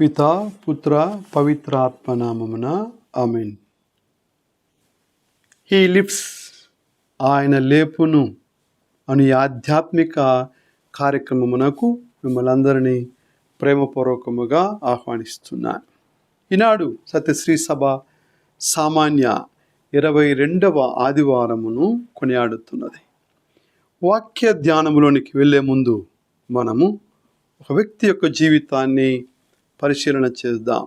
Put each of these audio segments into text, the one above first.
పిత పుత్ర పవిత్రాత్మ నామమున హీ లిప్స్ ఆయన లేపును అని ఆధ్యాత్మిక కార్యక్రమమునకు మిమ్మల్ని అందరినీ ప్రేమపూర్వకముగా ఆహ్వానిస్తున్నాను. ఈనాడు సత్యశ్రీ సభ సామాన్య ఇరవై రెండవ ఆదివారమును కొనియాడుతున్నది. వాక్య ధ్యానములోనికి వెళ్ళే ముందు మనము ఒక వ్యక్తి యొక్క జీవితాన్ని పరిశీలన చేద్దాం.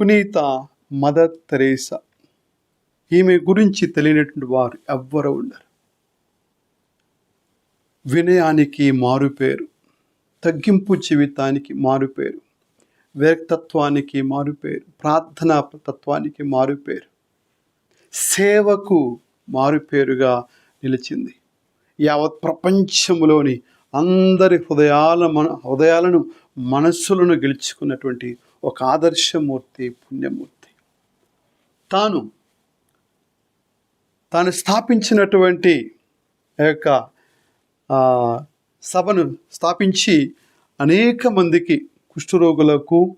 పునీత మదర్ తెరేసా. ఈమె గురించి తెలియనటువంటి వారు ఎవ్వరు ఉండరు. వినయానికి మారుపేరు తగ్గింపు జీవితానికి మారుపేరు వ్యక్తత్వానికి మారుపేరు ప్రార్థనా తత్వానికి మారుపేరు సేవకు మారుపేరుగా నిలిచింది. యావత్ ప్రపంచంలోని అందరి హృదయాల మన హృదయాలను మనస్సులను గెలుచుకున్నటువంటి ఒక ఆదర్శమూర్తి పుణ్యమూర్తి. తాను తాను స్థాపించినటువంటి యొక్క సభను స్థాపించి అనేక మందికి కుష్ఠరోగులకు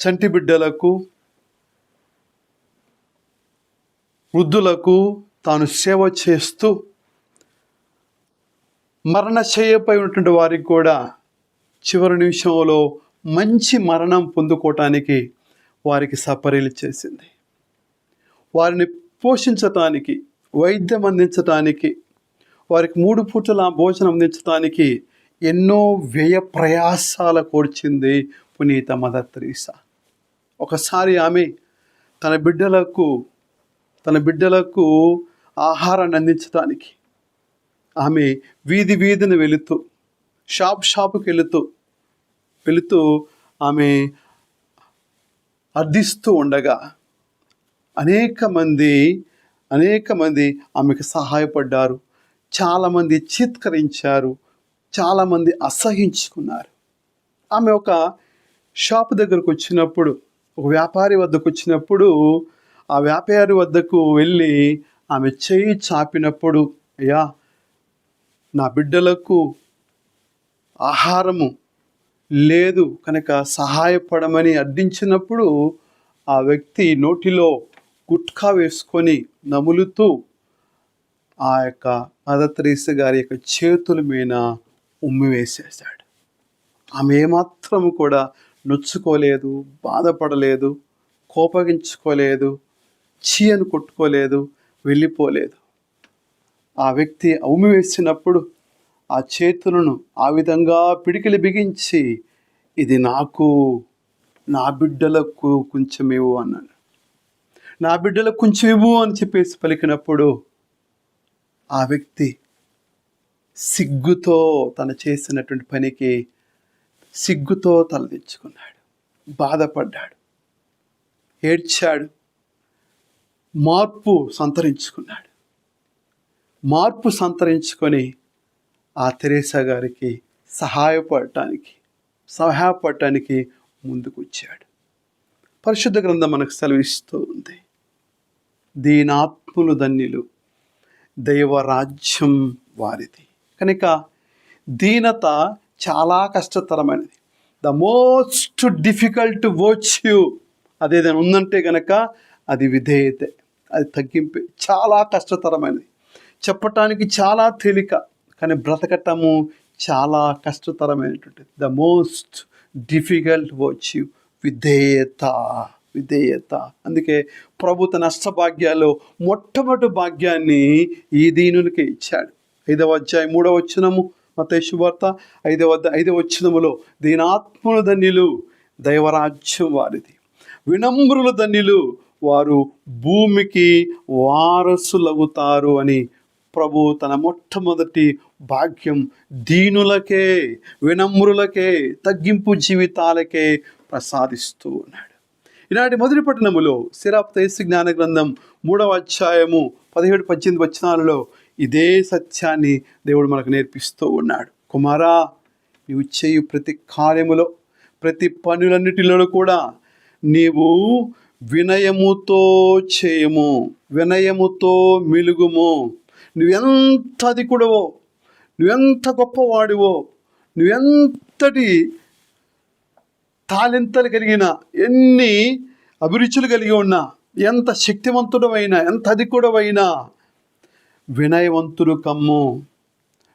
చంటి బిడ్డలకు వృద్ధులకు తాను సేవ చేస్తూ మరణశయ్యపై ఉన్నటువంటి వారికి కూడా చివరి నిమిషంలో మంచి మరణం పొందుకోవటానికి వారికి సపరీలు చేసింది. వారిని పోషించటానికి వైద్యం అందించటానికి వారికి మూడు పూటల భోజనం అందించడానికి ఎన్నో వ్యయ ప్రయాసాల కూర్చింది పునీత మదర్ తెరీసా ఒకసారి ఆమె తన బిడ్డలకు తన బిడ్డలకు ఆహారాన్ని అందించడానికి ఆమె వీధి వీధిని వెళుతూ షాప్ షాపుకి వెళుతూ వెళుతూ ఆమె అర్థిస్తూ ఉండగా అనేక మంది అనేక మంది ఆమెకు సహాయపడ్డారు. చాలామంది చిత్కరించారు. చాలామంది అసహించుకున్నారు. ఆమె ఒక షాప్ దగ్గరకు వచ్చినప్పుడు ఒక వ్యాపారి వద్దకు వచ్చినప్పుడు ఆ వ్యాపారి వద్దకు వెళ్ళి ఆమె చేయి చాపినప్పుడు అయ్యా నా బిడ్డలకు ఆహారము లేదు కనుక సహాయపడమని అర్థించినప్పుడు ఆ వ్యక్తి నోటిలో గుట్కా వేసుకొని నములుతూ ఆ యొక్క మదత్రీస గారి యొక్క చేతుల మీద ఉమ్మి వేసేసాడు ఆమె ఏమాత్రం కూడా నొచ్చుకోలేదు బాధపడలేదు కోపగించుకోలేదు చీయను కొట్టుకోలేదు వెళ్ళిపోలేదు. ఆ వ్యక్తి ఉమ్మి వేసినప్పుడు ఆ చేతులను ఆ విధంగా పిడికిలి బిగించి ఇది నాకు నా బిడ్డలకు కొంచెం ఇవ్వు అన్నాడు. నా బిడ్డలకు కొంచెం ఇవ్వు అని చెప్పేసి పలికినప్పుడు ఆ వ్యక్తి సిగ్గుతో తను చేసినటువంటి పనికి సిగ్గుతో తలదించుకున్నాడు బాధపడ్డాడు. ఏడ్చాడు. మార్పు సంతరించుకున్నాడు. మార్పు సంతరించుకొని ఆ తెరేసా గారికి సహాయపడటానికి సహాయపడటానికి ముందుకు వచ్చాడు పరిశుద్ధ గ్రంథం మనకు సెలవిస్తూ ఉంది. దీనాత్ములు ధన్యులు దైవరాజ్యం వారిది. కనుక దీనత చాలా కష్టతరమైనది. ద మోస్ట్ డిఫికల్ట్ వర్చ్యూ అదేదైనా ఉందంటే కనుక అది విధేయతే అది తగ్గింపే చాలా కష్టతరమైనది. చెప్పటానికి చాలా తేలిక కానీ బ్రతకటము చాలా కష్టతరమైనటువంటిది. ద మోస్ట్ డిఫికల్ట్ వర్చ్యూ విధేయత విధేయత. అందుకే ప్రభు తన భాగ్యాలు మొట్టమొదటి భాగ్యాన్ని ఈ దీనులకే ఇచ్చాడు. ఐదవ అధ్యాయం మూడవ వచ్చినము మత శుభార్త ఐదవ ఐదవ వచ్చినములో దీనాత్మల ధన్యులు దైవరాజ్యం వారిది. వినమ్రుల ధన్యులు వారు భూమికి వారసులవుతారు అని ప్రభు తన మొట్టమొదటి భాగ్యం దీనులకే వినమ్రులకే తగ్గింపు జీవితాలకే ప్రసాదిస్తూ ఉన్నాడు. ఈనాటి మొదటి పట్టణములో సిరాప్తేసి జ్ఞాన గ్రంథం మూడవ అధ్యాయము పదిహేడు పద్దెనిమిది వచనాలలో ఇదే సత్యాన్ని దేవుడు మనకు నేర్పిస్తూ ఉన్నాడు. కుమారా నీవు చేయు ప్రతి కార్యములో ప్రతి పనులన్నిటిలో కూడా నీవు వినయముతో చేయము వినయముతో మిలుగుము. నువ్వెంత అధికుడవో నువ్వెంత గొప్పవాడివో? నువ్వెంతటి తాలింతలు కలిగిన ఎన్ని అభిరుచులు కలిగి ఉన్నా ఎంత శక్తివంతుడమైనా ఎంత అధికుడవైనా వినయవంతుడు కమ్ము.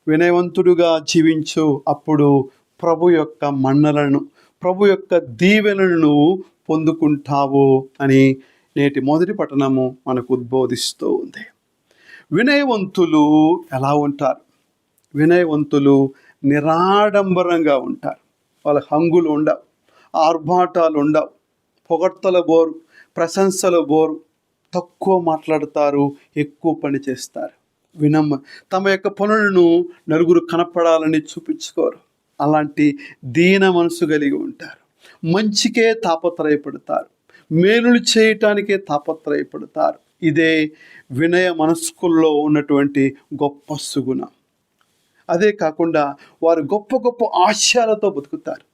వినయవంతుడుగా జీవించు అప్పుడు ప్రభు యొక్క మన్నలను ప్రభు యొక్క దీవెనలను పొందుకుంటావు అని నేటి మొదటి పట్టణము మనకు ఉద్బోధిస్తూ ఉంది. వినయవంతులు ఎలా ఉంటారు? వినయవంతులు నిరాడంబరంగా ఉంటారు. వాళ్ళ హంగులు ఉండవు ఆర్భాటాలు ఉండవు పొగడ్తల బోరు ప్రశంసల బోరు తక్కువ మాట్లాడతారు ఎక్కువ పని చేస్తారు. వినమ్మ తమ యొక్క పనులను నలుగురు కనపడాలని చూపించుకోరు. అలాంటి దీన మనసు కలిగి ఉంటారు. మంచికే తాపత్రయపడతారు. మేలులు చేయటానికే తాపత్రయపడతారు. ఇదే వినయ మనస్కుల్లో ఉన్నటువంటి గొప్ప సుగుణం. అదే కాకుండా వారు గొప్ప గొప్ప ఆశయాలతో బతుకుతారు.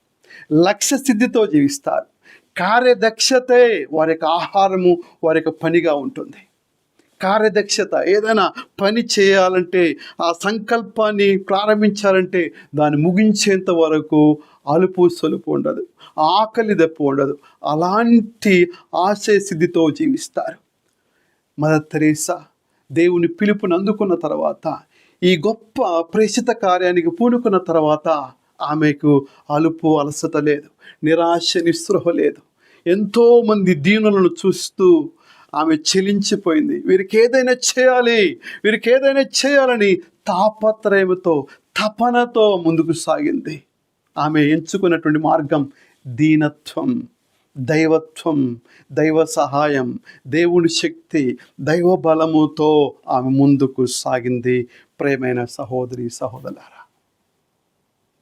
లక్ష్య సిద్ధితో జీవిస్తారు. కార్యదక్షతే వారి యొక్క ఆహారము వారి యొక్క పనిగా ఉంటుంది. కార్యదక్షత ఏదైనా పని చేయాలంటే ఆ సంకల్పాన్ని ప్రారంభించాలంటే దాన్ని ముగించేంత వరకు అలుపు సొలుపు ఉండదు. ఆకలి దప్పు ఉండదు. అలాంటి ఆశయ సిద్ధితో జీవిస్తారు. మదర్ తెరీసా దేవుని పిలుపుని అందుకున్న తర్వాత ఈ గొప్ప ప్రేషిత కార్యానికి పూనుకున్న తర్వాత ఆమెకు అలుపు అలసట లేదు నిరాశ నిస్పృహ లేదు. ఎంతోమంది దీనులను చూస్తూ ఆమె చెలించిపోయింది. వీరికి ఏదైనా చేయాలి వీరికి ఏదైనా చేయాలని తాపత్రయముతో తపనతో ముందుకు సాగింది. ఆమె ఎంచుకున్నటువంటి మార్గం దీనత్వం. దైవత్వం దైవ సహాయం దేవుని శక్తి దైవ బలముతో ఆమె ముందుకు సాగింది. ప్రేమైన సహోదరి సహోదరులారా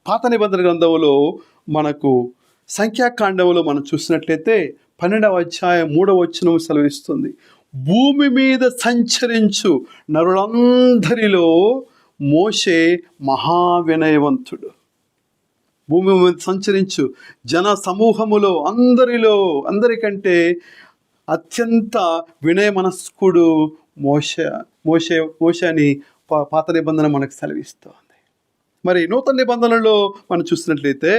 పాత నిబంధన గ్రంథంలో మనకు సంఖ్యాకాండంలో మనం చూసినట్లయితే పన్నెండవ అధ్యాయం మూడవ వచనం సెలవిస్తుంది. భూమి మీద సంచరించు నరులందరిలో మోషే మహావినయవంతుడు. భూమి సంచరించు. జన సమూహములో అందరిలో అందరికంటే అత్యంత వినయ మనస్కుడు మోష మోషే మోష అని పాత నిబంధన మనకు సెలవిస్తుంది. మరి నూతన నిబంధనలో మనం చూసినట్లయితే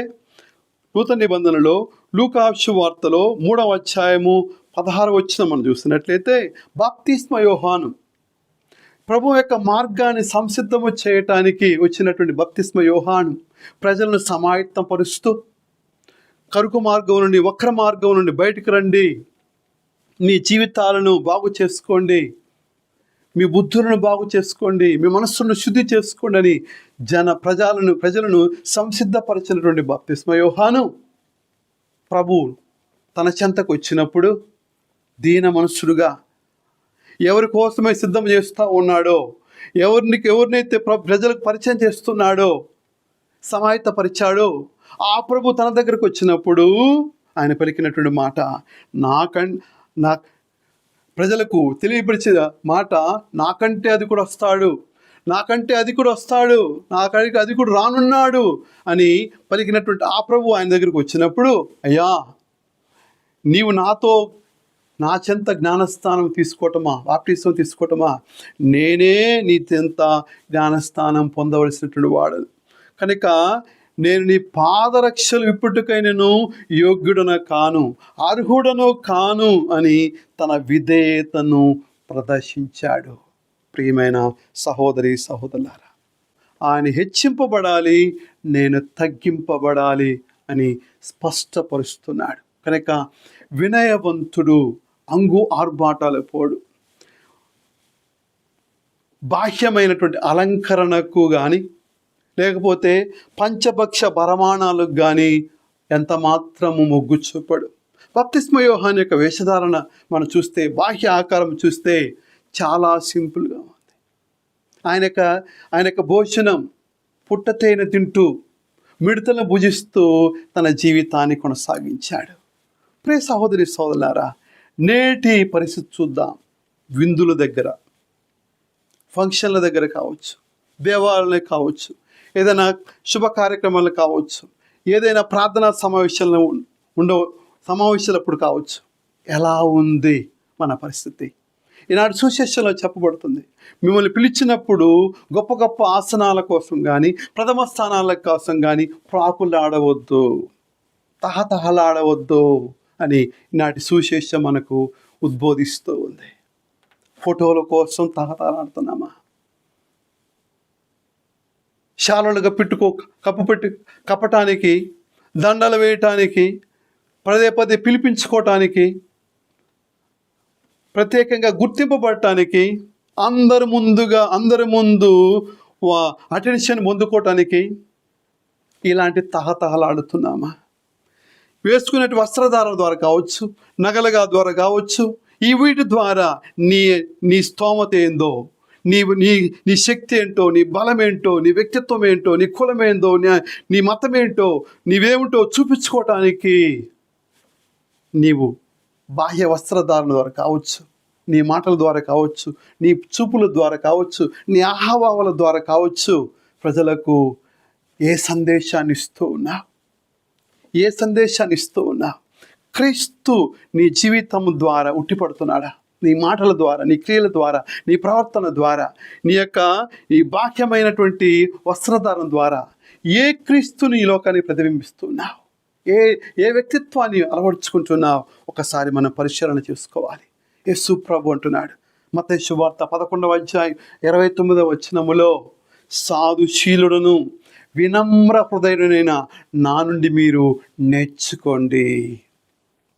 నూతన నిబంధనలో లూకాక్షు వార్తలో మూడవ అధ్యాయము పదహారు వచ్చిన మనం చూసినట్లయితే బాప్తిస్మ యోహాను. ప్రభు యొక్క మార్గాన్ని సంసిద్ధము చేయటానికి వచ్చినటువంటి బప్తిస్మ యోహాను. ప్రజలను సమాయత్తపరుస్తూ కరుకు మార్గం నుండి వక్ర మార్గం నుండి బయటకు రండి. మీ జీవితాలను బాగు చేసుకోండి. మీ బుద్ధులను బాగు చేసుకోండి. మీ మనస్సును శుద్ధి చేసుకోండి అని జన ప్రజలను ప్రజలను సంసిద్ధపరచినటువంటి బప్తిస్మ యోహాను ప్రభు తన చెంతకు వచ్చినప్పుడు దీన మనుషుడుగా ఎవరి కోసమే సిద్ధం చేస్తూ ఉన్నాడో ఎవరికి ఎవరినైతే ప్రజలకు పరిచయం చేస్తున్నాడో సమాయత్తపరిచాడో. ఆ ప్రభు తన దగ్గరకు వచ్చినప్పుడు ఆయన పలికినటువంటి మాట నాకం నా ప్రజలకు తెలియపరిచిన మాట నాకంటే అది కూడా వస్తాడు. నాకంటే అది కూడా వస్తాడు. నాకంటే అది కూడా రానున్నాడు అని పలికినటువంటి ఆ ప్రభు ఆయన దగ్గరకు వచ్చినప్పుడు అయ్యా నీవు నాతో నా చెంత జ్ఞానస్థానం తీసుకోవటమా? బాప్టిజం తీసుకోవటమా? నేనే నీ చెంత జ్ఞానస్థానం పొందవలసినటువంటి వాడు కనుక నేను నీ పాదరక్షలు ఇప్పటికై నేను యోగ్యుడను కాను అర్హుడను కాను అని తన విధేయతను ప్రదర్శించాడు. ప్రియమైన సహోదరి సహోదరులారా ఆయన హెచ్చింపబడాలి నేను తగ్గింపబడాలి అని స్పష్టపరుస్తున్నాడు. కనుక వినయవంతుడు అంగు ఆర్భాటాలు పోడు. బాహ్యమైనటువంటి అలంకరణకు కానీ లేకపోతే పంచభక్ష పరమాణాలకు కానీ ఎంత మాత్రము మొగ్గు చూపడు. బప్తిస్మ యొక్క వేషధారణ మనం చూస్తే బాహ్య ఆకారం చూస్తే చాలా సింపుల్గా ఉంది. ఆయన యొక్క ఆయన యొక్క భోజనం పుట్టతేనె తింటూ మిడతలను భుజిస్తూ తన జీవితాన్ని కొనసాగించాడు. ప్రే సహోదరి సోదరులారా నేటి పరిస్థితి చూద్దాం. విందుల దగ్గర ఫంక్షన్ల దగ్గర కావచ్చు దేవాలయాలు కావచ్చు ఏదైనా శుభ కార్యక్రమాలు కావచ్చు ఏదైనా ప్రార్థనా సమావేశాలను ఉండ సమావేశాలప్పుడు కావచ్చు. ఎలా ఉంది మన పరిస్థితి? ఈనాడు సుశేషంలో చెప్పబడుతుంది. మిమ్మల్ని పిలిచినప్పుడు గొప్ప గొప్ప ఆసనాల కోసం కానీ ప్రథమ స్థానాల కోసం కానీ ప్రాకులాడవద్దు. తహతహలాడవద్దు అని ఈనాటి సుశేషం మనకు ఉద్బోధిస్తూ ఉంది. ఫోటోల కోసం తహతహలాడుతున్నామా? శాలలుగా పెట్టుకో కప్పు పెట్టి కప్పటానికి దండలు వేయటానికి పదే పదే పిలిపించుకోవటానికి ప్రత్యేకంగా గుర్తింపబడటానికి అందరి ముందుగా అందరి ముందు అటెన్షన్ పొందుకోవటానికి ఇలాంటి తహతహలాడుతున్నామా? వేసుకునే వస్త్రధారణ ద్వారా కావచ్చు నగలగా ద్వారా కావచ్చు ఈ వీటి ద్వారా నీ నీ స్తోమత ఏందో నీవు నీ నీ శక్తి ఏంటో నీ బలం ఏంటో నీ వ్యక్తిత్వం ఏంటో నీ కులం ఏందో నీ నీ మతం ఏంటో నీవేమిటో చూపించుకోవటానికి నీవు బాహ్య వస్త్రధారణ ద్వారా కావచ్చు నీ మాటల ద్వారా కావచ్చు నీ చూపుల ద్వారా కావచ్చు నీ ఆహ్వావాల ద్వారా కావచ్చు ప్రజలకు ఏ సందేశాన్ని ఇస్తూ ఉన్నా ఏ సందేశాన్ని ఇస్తూ ఉన్నా క్రీస్తు నీ జీవితం ద్వారా ఉట్టిపడుతున్నాడా? నీ మాటల ద్వారా నీ క్రియల ద్వారా నీ ప్రవర్తన ద్వారా నీ యొక్క ఈ బాహ్యమైనటువంటి వస్త్రధారం ద్వారా ఏ క్రీస్తుని ఈ లోకాన్ని ప్రతిబింబిస్తున్నావు? ఏ ఏ వ్యక్తిత్వాన్ని అలవర్చుకుంటున్నావు? ఒకసారి మనం పరిశీలన చేసుకోవాలి. యేసు ప్రభు అంటున్నాడు. మత శువార్త పదకొండవ అధ్యాయం ఇరవై తొమ్మిదవ వచ్చినములో సాధుశీలుడును వినమ్ర హృదయుడనైన నా నుండి మీరు నేర్చుకోండి.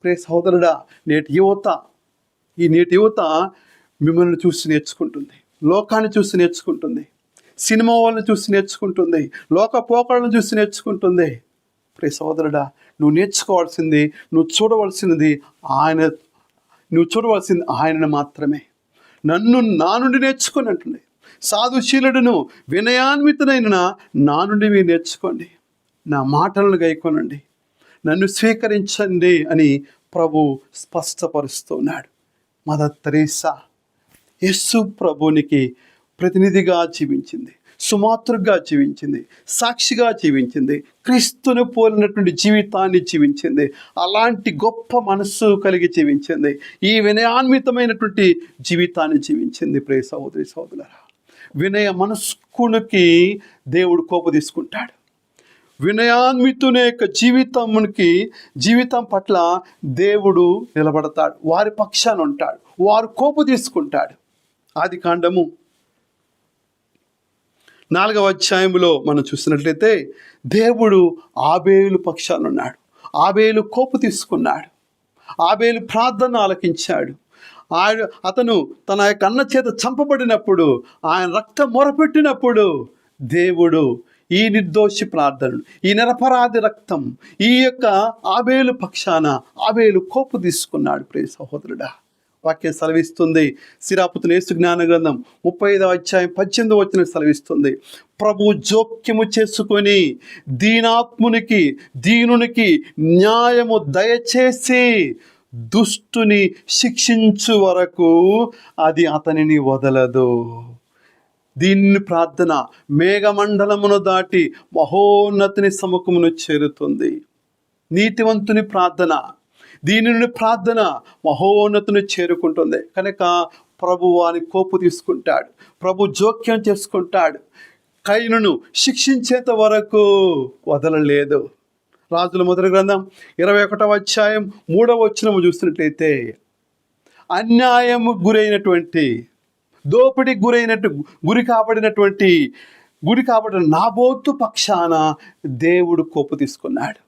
ప్రే సహోదరుడా నేటి యువత ఈ నేటి యువత మిమ్మల్ని చూసి నేర్చుకుంటుంది. లోకాన్ని చూసి నేర్చుకుంటుంది. సినిమా వాళ్ళని చూసి నేర్చుకుంటుంది. లోక పోకళ్ళను చూసి నేర్చుకుంటుంది. ప్రే సోదరుడా నువ్వు నేర్చుకోవాల్సింది నువ్వు చూడవలసినది ఆయన నువ్వు చూడవలసింది ఆయనను మాత్రమే. నన్ను నా నుండి నేర్చుకొని అంటుంది. సాధుశీలుడును వినయాన్వితనైన నా నుండి మీరు నేర్చుకోండి. నా మాటలను గైకొనండి. నన్ను స్వీకరించండి అని ప్రభు స్పష్టపరుస్తున్నాడు మదర్ తెరీసా యస్సు ప్రభునికి ప్రతినిధిగా జీవించింది సుమాతృగా జీవించింది సాక్షిగా జీవించింది క్రీస్తును పోలినటువంటి జీవితాన్ని జీవించింది అలాంటి గొప్ప మనస్సు కలిగి జీవించింది ఈ వినయాన్వితమైనటువంటి జీవితాన్ని జీవించింది. ప్రే సహోదరి సహోదరులరా వినయ మనస్కునికి దేవుడు కోప తీసుకుంటాడు. వినయాన్వితుని యొక్క జీవితంకి జీవితం పట్ల దేవుడు నిలబడతాడు. వారి పక్షాన ఉంటాడు. వారు కోపు తీసుకుంటాడు. ఆది కాండము నాలుగవ అధ్యాయంలో మనం చూసినట్లయితే దేవుడు ఆబేలు పక్షాన ఉన్నాడు. ఆబేలు కోపు తీసుకున్నాడు. ఆబేలు ప్రార్థన ఆలకించాడు. ఆయన అతను తన యొక్క అన్న చేత చంపబడినప్పుడు ఆయన రక్తం మొరపెట్టినప్పుడు దేవుడు ఈ నిర్దోషి ప్రార్థనలు ఈ నిరపరాధి రక్తం ఈ యొక్క ఆబేలు పక్షాన ఆబేలు కోపు తీసుకున్నాడు ప్రియ సహోదరుడా. వాక్యం సెలవిస్తుంది. సిరాపుతుని యేసు జ్ఞాన గ్రంథం ముప్పై ఐదవ అధ్యాయం పద్దెనిమిది వచ్చిన సెలవిస్తుంది. ప్రభు జోక్యము చేసుకొని దీనాత్మునికి దీనునికి న్యాయము దయచేసి దుష్టుని శిక్షించు వరకు అది అతనిని వదలదు. దీన్ని ప్రార్థన మేఘమండలమును దాటి మహోన్నతిని సముఖమును చేరుతుంది. నీతివంతుని ప్రార్థన దీని నుండి ప్రార్థన మహోన్నతిని చేరుకుంటుంది. కనుక ప్రభు వాని కోపు తీసుకుంటాడు ప్రభు జోక్యం చేసుకుంటాడు. కైనును శిక్షించేంత వరకు వదలలేదు. రాజుల మొదటి గ్రంథం ఇరవై ఒకటవ అధ్యాయం మూడవ వచ్చినము చూసినట్లయితే అన్యాయము గురైనటువంటి దోపిడికి గురైనట్టు గురి కాబడినటువంటి గురి కాబడిన నాబోతు పక్షాన దేవుడు కోపు తీసుకున్నాడు.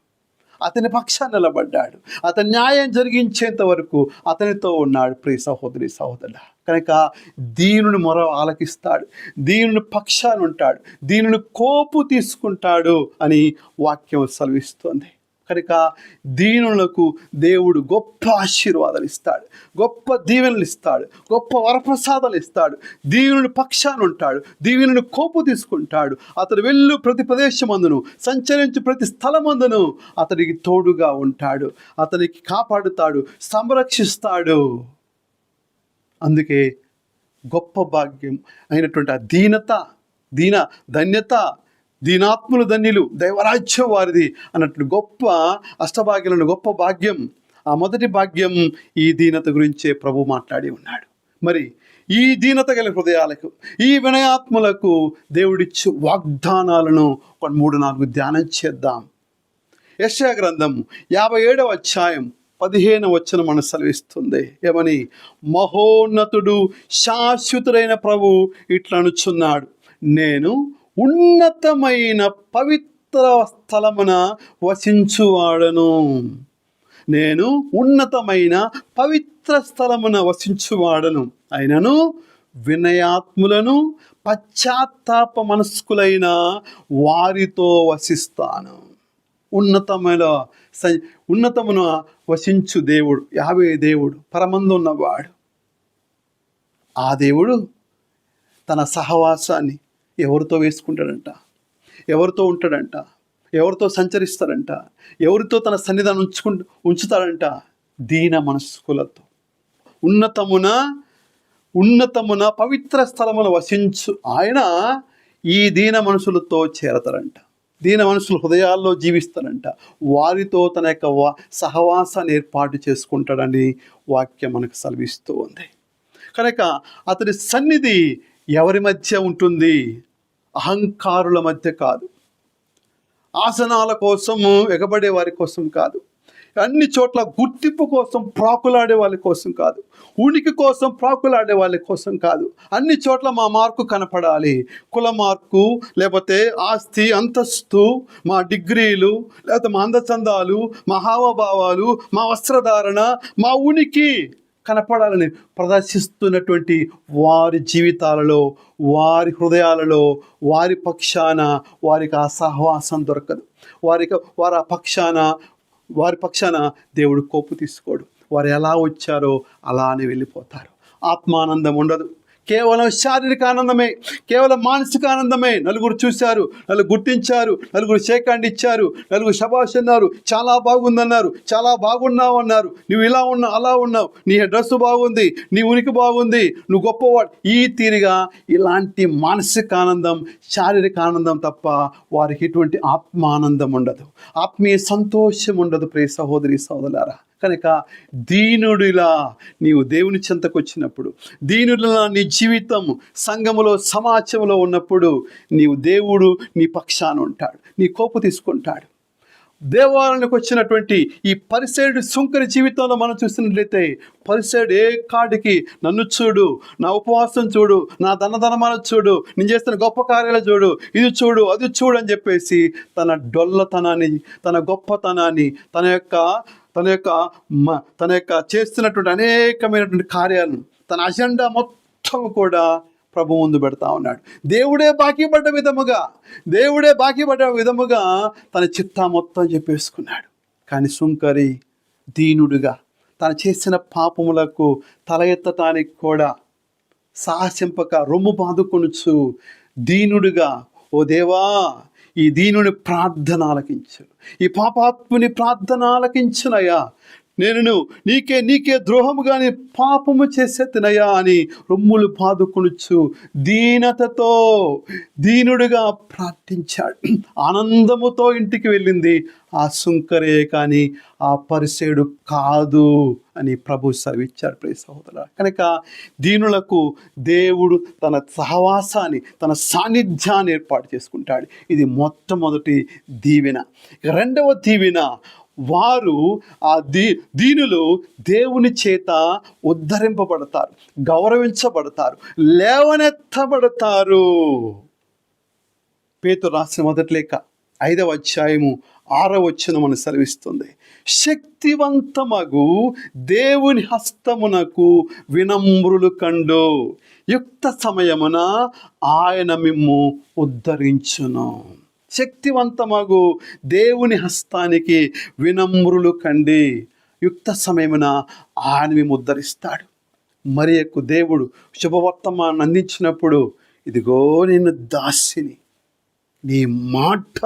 అతని పక్షాన నిలబడ్డాడు. అతని న్యాయం జరిగించేంత వరకు అతనితో ఉన్నాడు ప్రియ సహోదరి సహోదరు కనుక దీనుని మొర ఆలకిస్తాడు. దీనుని పక్షాన ఉంటాడు. దీనుని కోపు తీసుకుంటాడు అని వాక్యం సెలవిస్తోంది. కనుక దీనులకు దేవుడు గొప్ప ఆశీర్వాదాలు ఇస్తాడు గొప్ప దీవెనలు ఇస్తాడు గొప్ప వరప్రసాదాలు ఇస్తాడు దీవుని పక్షాన ఉంటాడు దీవుని కోపు తీసుకుంటాడు. అతడు వెళ్ళు ప్రతి ప్రదేశమందును సంచరించు ప్రతి స్థలమందును అతనికి తోడుగా ఉంటాడు అతనికి కాపాడుతాడు సంరక్షిస్తాడు. అందుకే గొప్ప భాగ్యం అయినటువంటి ఆ దీనత దీన ధన్యత దీనాత్ములు ధన్యులు దైవరాజ్యం వారిది అన్నట్లు గొప్ప అష్టభాగ్యులను గొప్ప భాగ్యం ఆ మొదటి భాగ్యం ఈ దీనత గురించే ప్రభు మాట్లాడి ఉన్నాడు. మరి ఈ దీనత గల హృదయాలకు ఈ వినయాత్ములకు దేవుడిచ్చు వాగ్దానాలను ఒక మూడు నాలుగు ధ్యానం చేద్దాం. యశా గ్రంథం యాభై ఏడవ అధ్యాయం పదిహేను వచ్చిన మనం సెలవిస్తుంది. ఏమని? మహోన్నతుడు శాశ్వతుడైన ప్రభు ఇట్లనుచున్నాడు. నేను ఉన్నతమైన పవిత్ర స్థలమున వసించువాడను. నేను ఉన్నతమైన పవిత్ర స్థలమున వసించువాడను. అయినను వినయాత్ములను పశ్చాత్తాప మనస్కులైన వారితో వసిస్తాను. ఉన్నతమైన స- ఉన్నతమున వసించు దేవుడు యాభై దేవుడు పరమందు ఉన్నవాడు ఆ దేవుడు తన సహవాసాన్ని ఎవరితో వేసుకుంటాడంట? ఎవరితో ఉంటాడంట? ఎవరితో సంచరిస్తాడంట? ఎవరితో తన సన్నిధానం ఉంచుకు ఉంచుతాడంట? దీన మనస్కులతో ఉన్నతమున ఉన్నతమున పవిత్ర స్థలమున వసించు ఆయన ఈ దీన మనుషులతో చేరతారంట దీన మనసులు హృదయాల్లో జీవిస్తారంట వారితో తన యొక్క వా సహవాసాన్ని ఏర్పాటు చేసుకుంటాడని వాక్యం మనకు సెలవిస్తూ ఉంది. కనుక అతని సన్నిధి ఎవరి మధ్య ఉంటుంది? అహంకారుల మధ్య కాదు. ఆసనాల కోసము ఎగబడే వారి కోసం కాదు. అన్ని చోట్ల గుర్తింపు కోసం ప్రాకులాడే వాళ్ళ కోసం కాదు. ఉనికి కోసం ప్రాకులాడే వాళ్ళ కోసం కాదు. అన్ని చోట్ల మా మార్కు కనపడాలి. కుల మార్కు లేకపోతే ఆస్తి అంతస్తు మా డిగ్రీలు లేకపోతే మా అందచందాలు మా హావభావాలు మా వస్త్రధారణ మా ఉనికి. కనపడాలని ప్రదర్శిస్తున్నటువంటి వారి జీవితాలలో వారి హృదయాలలో వారి పక్షాన వారికి ఆ సహవాసం దొరకదు. వారికి వారి ఆ పక్షాన వారి పక్షాన దేవుడు కోపు తీసుకోడు. వారు ఎలా వచ్చారో అలానే వెళ్ళిపోతారు. ఆత్మానందం ఉండదు. కేవలం శారీరక ఆనందమే కేవలం మానసిక ఆనందమే నలుగురు చూశారు నలుగురు గుర్తించారు నలుగురు షేకాండ్ ఇచ్చారు నలుగురు శబాష్ అన్నారు చాలా బాగుందన్నారు చాలా బాగున్నావు అన్నారు. నువ్వు ఇలా ఉన్నావు అలా ఉన్నావు నీ డ్రెస్ బాగుంది నీ ఉనికి బాగుంది నువ్వు గొప్పవాడు ఈ తీరుగా ఇలాంటి మానసిక ఆనందం శారీరక ఆనందం తప్ప వారికి ఎటువంటి ఆత్మానందం ఉండదు. ఆత్మీయ సంతోషం ఉండదు ప్రే సహోదరి సహోదరులారా కనుక దీనుడిలా నీవు దేవుని చెంతకు వచ్చినప్పుడు దీనుడిలా నీ జీవితం సంఘములో సమాజంలో ఉన్నప్పుడు నీవు దేవుడు నీ పక్షాన ఉంటాడు నీ కోపు తీసుకుంటాడు. దేవాలయానికి వచ్చినటువంటి ఈ పరిసేడు సుంకరి జీవితంలో మనం చూసినట్లయితే పరిసేడు ఏ కాడికి నన్ను చూడు నా ఉపవాసం చూడు నా ధనధనమాన చూడు నేను చేస్తున్న గొప్ప కార్యాలు చూడు ఇది చూడు అది చూడు అని చెప్పేసి తన డొల్లతనాన్ని తన గొప్పతనాన్ని తన యొక్క తన యొక్క మ- తన యొక్క చేస్తున్నటువంటి అనేకమైనటువంటి కార్యాలను తన అజెండా మొత్తం కూడా ప్రభు ముందు పెడతా ఉన్నాడు. దేవుడే బాకీ పడ్డ విధముగా దేవుడే బాకీ పడ్డ విధముగా తన చిత్తా మొత్తం చెప్పేసుకున్నాడు. కానీ సుంకరి దీనుడుగా తను చేసిన పాపములకు తల ఎత్తటానికి కూడా సాహసింపక రొమ్ము బాదుకొనుచు దీనుడుగా ఓ దేవా ఈ దీనుని ప్రార్థన ఆలకించు ఈ పాపాత్ముని ప్రార్థన ఆలకించునయ్యా నేను నీకే నీకే ద్రోహము కానీ పాపము చేసేతినయ్యా అని రొమ్ములు బాదుకొనుచు దీనతతో దీనుడుగా ప్రార్థించాడు. ఆనందముతో ఇంటికి వెళ్ళింది. ఆ సుంకరే కానీ ఆ పరిసేడు కాదు అని ప్రభు సెలవిచ్చాడు. ప్రియ సహోదర కనుక దీనులకు దేవుడు తన సహవాసాన్ని తన సాన్నిధ్యాన్ని ఏర్పాటు చేసుకుంటాడు. ఇది మొట్టమొదటి దీవెన. రెండవ దీవెన వారు ఆ దీ దీనులు దేవుని చేత ఉద్ధరింపబడతారు గౌరవించబడతారు లేవనెత్తబడతారు. పేతు రాసిన మొదటి లేఖ ఐదవ అధ్యాయము ఆరవ వచ్చిన మనం సెలవిస్తుంది. శక్తివంతమగు దేవుని హస్తమునకు వినమ్రులు కండు. యుక్త సమయమున ఆయన మిమ్ము ఉద్ధరించును. శక్తివంతమగు దేవుని హస్తానికి వినమ్రులు కండి. యుక్త సమయమున ఆయన మేము ఉద్ధరిస్తాడు మరి దేవుడు శుభవర్తమాన్ని అందించినప్పుడు ఇదిగో నేను దాసిని. నీ మాట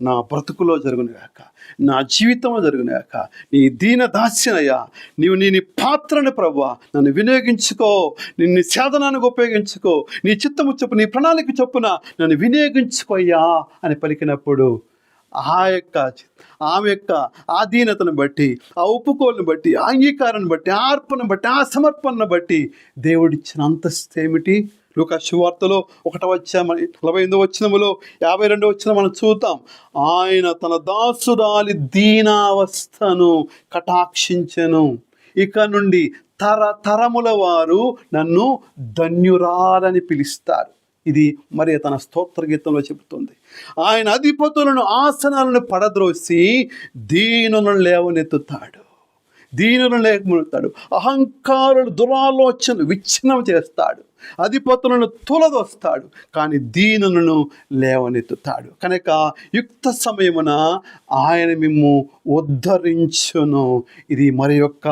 నా బ్రతుకులో జరుగునుగాక నా జీవితంలో జరుగునుగాక నీ దీన దాస్యనయ్యా నీవు నీ నీ పాత్రను ప్రవ్వా నన్ను వినియోగించుకో నిన్ను సాధనానికి ఉపయోగించుకో నీ చిత్తము చెప్పు నీ ప్రణాళిక చొప్పున నన్ను వినియోగించుకోయ్యా అని పలికినప్పుడు ఆ యొక్క ఆమె యొక్క ఆధీనతను బట్టి ఆ ఒప్పుకోలను బట్టి ఆ అంగీకారాన్ని బట్టి ఆ అర్పణను బట్టి ఆ సమర్పణను బట్టి దేవుడిచ్చిన అంతస్తు ఏమిటి? లోక శివార్తలో ఒకట వచ్చా నలభై ఎనిమిదో వచ్చినములో యాభై రెండో వచ్చిన మనం చూద్దాం. ఆయన తన దాసురాలి దీనావస్థను కటాక్షించను. ఇక నుండి తరతరముల వారు నన్ను ధన్యురాలని పిలుస్తారు. ఇది మరి తన స్తోత్ర గీతంలో చెబుతుంది. ఆయన అధిపతులను ఆసనాలను పడద్రోసి దీనులను లేవనెత్తుతాడు. దీనులను లేకపోతాడు అహంకారులు దురాలోచనలు విచ్ఛిన్నం చేస్తాడు. అధిపతులను తులదొస్తాడు కానీ దీనులను లేవనెత్తుతాడు. కనుక యుక్త సమయమున ఆయన మిమ్ము ఉద్ధరించును. ఇది మరి యొక్క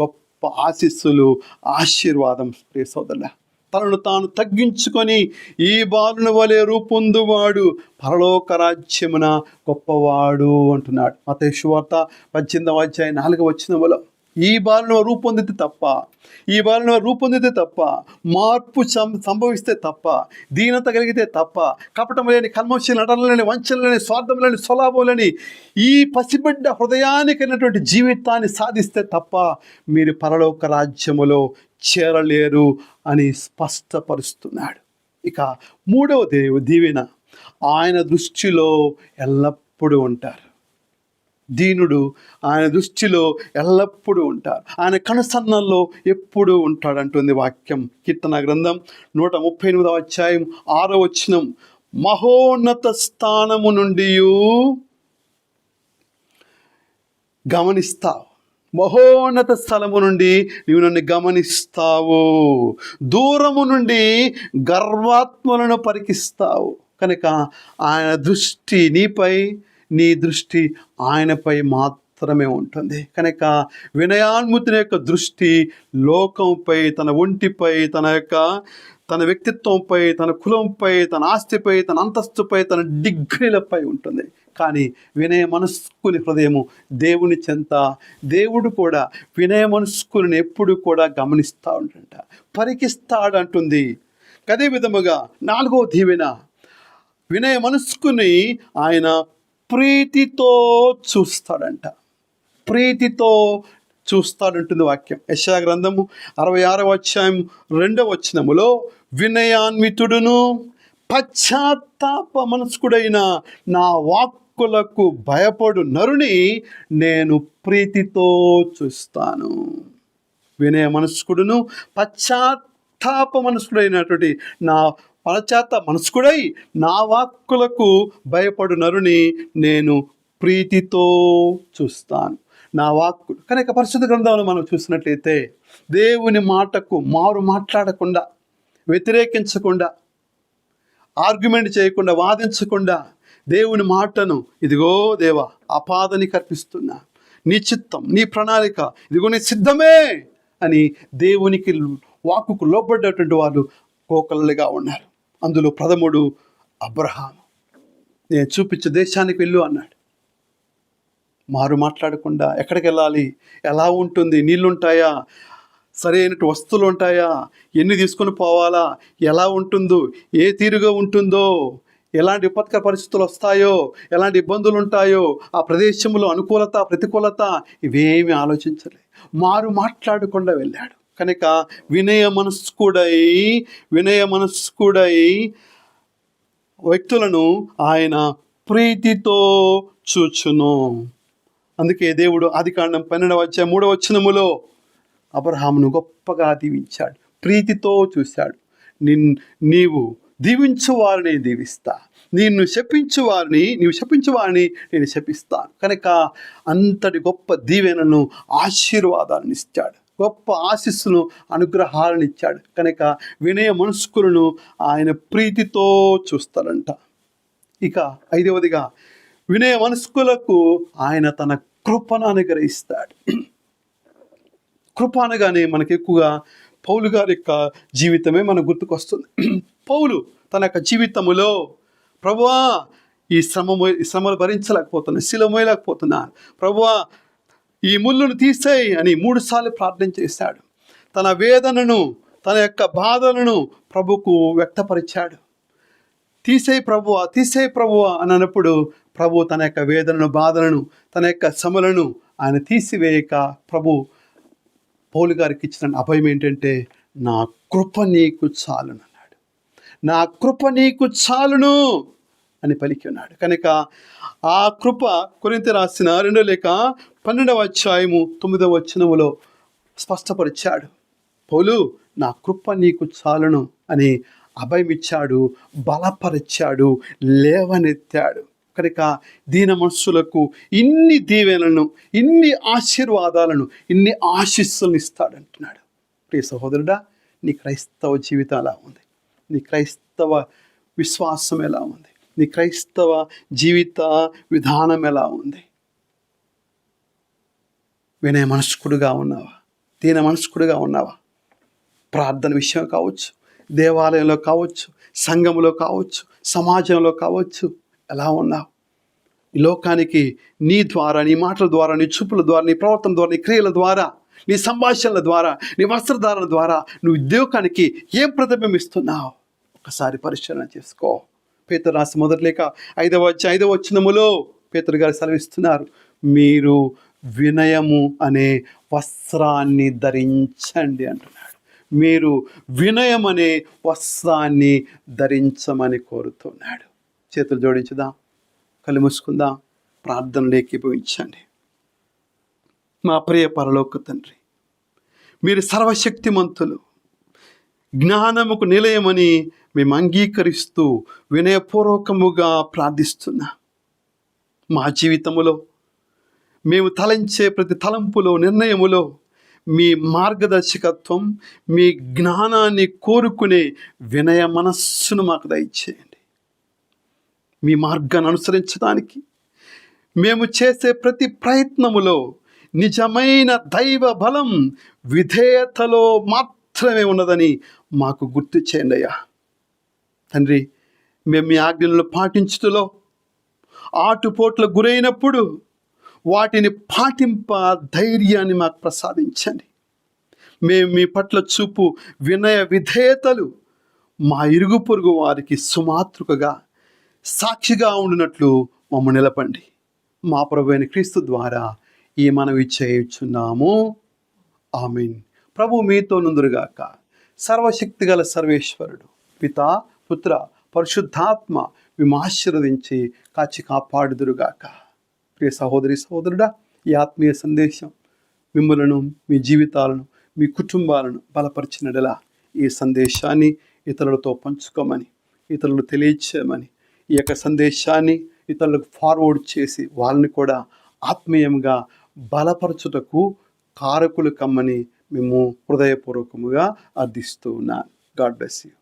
గొప్ప ఆశీస్సులు ఆశీర్వాదం ప్రియ సోదరుల తనను తాను తగ్గించుకొని ఈ బాలున వలె రూపొందువాడు పరలోక రాజ్యమున గొప్పవాడు అంటున్నాడు. మతేశ్వార్త పద్దెనిమిదవ అధ్యాయ నాలుగవ వచ్చినములో ఈ బాలను రూపొందితే తప్ప ఈ బాలను రూపొందితే తప్ప మార్పు సం సంభవిస్తే తప్ప దీనత కలిగితే తప్ప కపటం లేని కల్మషి నటనలేని వంచన లేని స్వార్థం లేని స్వలాభం లేని ఈ పసిబిడ్డ హృదయానికైనటువంటి జీవితాన్ని సాధిస్తే తప్ప మీరు పరలోక రాజ్యములో చేరలేరు అని స్పష్టపరుస్తున్నాడు. ఇక మూడవ దేవు దీవెన. ఆయన దృష్టిలో ఎల్లప్పుడూ ఉంటారు. దీనుడు ఆయన దృష్టిలో ఎల్లప్పుడూ ఉంటారు ఆయన కనుసన్నల్లో ఎప్పుడూ ఉంటాడంటుంది వాక్యం. కీర్తన గ్రంథం నూట ముప్పై ఎనిమిదవ అధ్యాయం ఆరో వచనం. మహోన్నత స్థానము నుండి గమనిస్తావు. మహోన్నత స్థలము నుండి నీవు నన్ను గమనిస్తావు. దూరము నుండి గర్వాత్మలను పరికిస్తావు. కనుక ఆయన దృష్టి నీపై నీ దృష్టి ఆయనపై మాత్రమే ఉంటుంది. కనుక వినయాన్ముతిని యొక్క దృష్టి లోకంపై తన ఒంటిపై తన యొక్క తన వ్యక్తిత్వంపై తన కులంపై తన ఆస్తిపై తన అంతస్తుపై తన డిగ్రీలపై ఉంటుంది. కానీ వినయ మనస్కుని హృదయము దేవుని చెంత. దేవుడు కూడా వినయ మనస్కుని ఎప్పుడు కూడా గమనిస్తూ ఉంటుంట పరికిస్తాడంటుంది అదే విధముగా నాలుగో దీవెన. వినయ మనస్కుని ఆయన ప్రీతితో చూస్తాడంట. ప్రీతితో చూస్తాడంటుంది వాక్యం. యశా గ్రంథము అరవై ఆరవ అధ్యాయం రెండవ వచనములో వినయాన్వితుడును పశ్చాత్తాప మనస్కుడైన నా వాక్కులకు భయపడు నరుని నేను ప్రీతితో చూస్తాను. వినయ మనస్కుడును పశ్చాత్తాప మనస్కుడైనటువంటి నా పశ్చాత్త మనసుకుడై నా వాక్కులకు భయపడు నరుని నేను ప్రీతితో చూస్తాను. నా వాక్కు కనుక పరిశుద్ధ గ్రంథంలో మనం చూసినట్లయితే దేవుని మాటకు మారు మాట్లాడకుండా వ్యతిరేకించకుండా ఆర్గ్యుమెంట్ చేయకుండా వాదించకుండా దేవుని మాటను ఇదిగో దేవా అపాదని కల్పిస్తున్నా నీ చిత్తం నీ ప్రణాళిక ఇదిగో నీ సిద్ధమే అని దేవునికి వాక్కుకు లోపడ్డటువంటి వాళ్ళు కోకలుగా ఉన్నారు. అందులో ప్రథముడు అబ్రహాం నేను చూపించే దేశానికి వెళ్ళు అన్నాడు. మారు మాట్లాడకుండా ఎక్కడికి వెళ్ళాలి? ఎలా ఉంటుంది? నీళ్ళుంటాయా సరైన వస్తువులు ఉంటాయా ఎన్ని తీసుకొని పోవాలా? ఎలా ఉంటుందో? ఏ తీరుగా ఉంటుందో? ఎలాంటి విపత్కర పరిస్థితులు వస్తాయో? ఎలాంటి ఇబ్బందులు ఉంటాయో ఆ ప్రదేశంలో అనుకూలత ప్రతికూలత? ఇవేమి ఆలోచించలే మారు మాట్లాడకుండా వెళ్ళాడు. కనుక వినయ మనస్కుడై వినయ మనస్కుడై వ్యక్తులను ఆయన ప్రీతితో చూచును. అందుకే దేవుడు ఆదికాండం పన్నెండవ వచ్చే మూడవ వచనములో అబ్రహామును గొప్పగా దీవించాడు ప్రీతితో చూశాడు. నిన్ నీవు దీవించు వారిని దీవిస్తా నిన్ను శపించు వారిని నీవు శపించు వారిని నేను శపిస్తాను. కనుక అంతటి గొప్ప దీవెనను ఆశీర్వాదాలను ఇచ్చాడు గొప్ప ఆశీస్సును అనుగ్రహాలను ఇచ్చాడు. కనుక వినయ మనస్కులను ఆయన ప్రీతితో చూస్తాడంట. ఇక ఐదవదిగా వినయ మనస్కులకు ఆయన తన కృపను అనుగ్రహిస్తాడు. కృప అనగానే మనకి ఎక్కువగా పౌలు గారి యొక్క జీవితమే మనకు గుర్తుకొస్తుంది. పౌలు తన యొక్క జీవితములో ప్రభువా ఈ శ్రమ శ్రమలు భరించలేకపోతున్నా శిలమోయలేకపోతున్నా ప్రభువా ఈ ముళ్ళును తీసేయి అని మూడుసార్లు ప్రార్థన చేశాడు. తన వేదనను తన యొక్క బాధలను ప్రభుకు వ్యక్తపరిచాడు. తీసేయి ప్రభువ తీసేయి ప్రభువ అని అన్నప్పుడు ప్రభు తన యొక్క వేదనను బాధలను తన యొక్క శ్రమలను ఆయన తీసివేయక ప్రభు పౌలు గారికి ఇచ్చిన అభయం ఏంటంటే నా కృప నీకు చాలును అన్నాడు. నా కృప నీకు చాలును అని పలికి ఉన్నాడు. కనుక ఆ కృప కొరింత రాసిన రెండో లేక పన్నెండవ అధ్యాయము తొమ్మిదవ వచనములో స్పష్టపరిచాడు. పౌలు నా కృప నీకు చాలును అని అభయమిచ్చాడు బలపరిచాడు లేవనెత్తాడు. కనుక దీన మనస్సులకు ఇన్ని దీవెనలను ఇన్ని ఆశీర్వాదాలను ఇన్ని ఆశీస్సులను ఇస్తాడంటున్నాడు ప్రియ సహోదరుడా నీ క్రైస్తవ జీవితం ఎలా ఉంది. నీ క్రైస్తవ విశ్వాసం ఎలా ఉంది? నీ క్రైస్తవ జీవిత విధానం ఎలా ఉంది? వినయ మనస్కుడుగా ఉన్నావా? దీన మనస్కుడుగా ఉన్నావా? ప్రార్థన విషయం కావచ్చు దేవాలయంలో కావచ్చు సంఘంలో కావచ్చు సమాజంలో కావచ్చు ఎలా ఉన్నావు? ఈ లోకానికి నీ ద్వారా నీ మాటల ద్వారా నీ చూపుల ద్వారా నీ ప్రవర్తన ద్వారా నీ క్రియల ద్వారా నీ సంభాషణల ద్వారా నీ వస్త్రధారణ ద్వారా నువ్వు ఉద్యోగానికి ఏం ప్రతిబింబిస్తున్నావు? ఒకసారి పరిశీలన చేసుకో. పేతురు రాసి మొదటి లేక ఐదవ వచ్చి ఐదవ వచ్చినములో పేతురు గారు సెలవిస్తున్నారు. మీరు వినయము అనే వస్త్రాన్ని ధరించండి అంటున్నాడు. మీరు వినయం అనే వస్త్రాన్ని ధరించమని కోరుతున్నాడు. చేతులు జోడించుదాం కళ్ళు మూసుకుందాం ప్రార్థనలు ఏకీభవించండి మా ప్రియ పరలోక తండ్రి మీరు సర్వశక్తిమంతులు జ్ఞానముకు నిలయమని మేము అంగీకరిస్తూ వినయపూర్వకముగా ప్రార్థిస్తున్నా. మా జీవితములో మేము తలంచే ప్రతి తలంపులో నిర్ణయములో మీ మార్గదర్శకత్వం మీ జ్ఞానాన్ని కోరుకునే వినయ మనస్సును మాకు దయచేయండి. మీ మార్గాన్ని అనుసరించడానికి మేము చేసే ప్రతి ప్రయత్నములో నిజమైన దైవ బలం విధేయతలో మాత్రమే ఉన్నదని మాకు గుర్తు చేయండి అయ్యా. తండ్రి మేము మీ ఆజ్ఞలను పాటించుటలో ఆటుపోట్లకు గురైనప్పుడు వాటిని పాటింప ధైర్యాన్ని మాకు ప్రసాదించండి. మేము మీ పట్ల చూపు వినయ విధేయతలు మా ఇరుగు పొరుగు వారికి సుమాతృకగా సాక్షిగా ఉండినట్లు మమ్మ నిలపండి. మా ప్రభు అయిన క్రీస్తు ద్వారా ఈ మనవి చేయుచున్నాము. ఆమెన్. ప్రభు మీతో నుందురుగాక. సర్వశక్తి గల సర్వేశ్వరుడు పిత పుత్ర పరిశుద్ధాత్మ మేము ఆశీర్వదించి కాచి కాపాడుదురుగాక. ప్రియ సహోదరి సహోదరుడా ఈ ఆత్మీయ సందేశం మిమ్మలను మీ జీవితాలను మీ కుటుంబాలను బలపరిచినడలా ఈ సందేశాన్ని ఇతరులతో పంచుకోమని ఇతరులు తెలియచేయమని ఈ యొక్క సందేశాన్ని ఇతరులకు ఫార్వర్డ్ చేసి వాళ్ళని కూడా ఆత్మీయంగా బలపరచుటకు కారకులు కమ్మని మేము హృదయపూర్వకముగా అర్థిస్తూ ఉన్నాను గాడ్ బ్లెస్ యూ